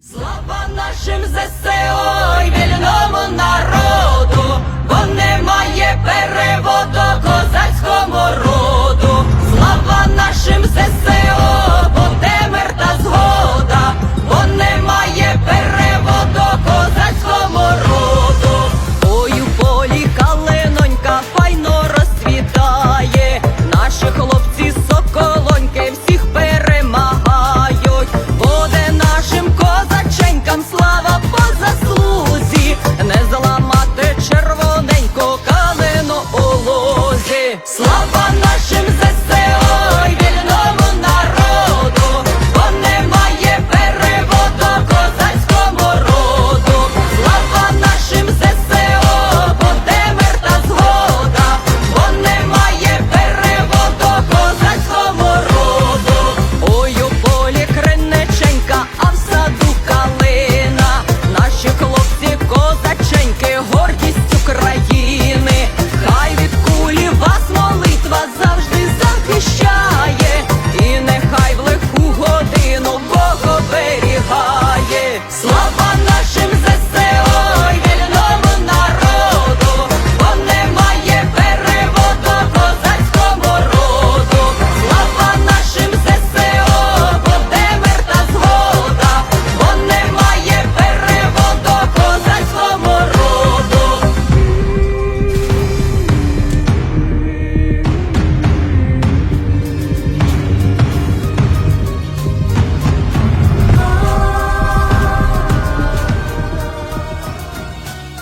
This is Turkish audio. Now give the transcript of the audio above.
Слава нашим ЗСО! Слава!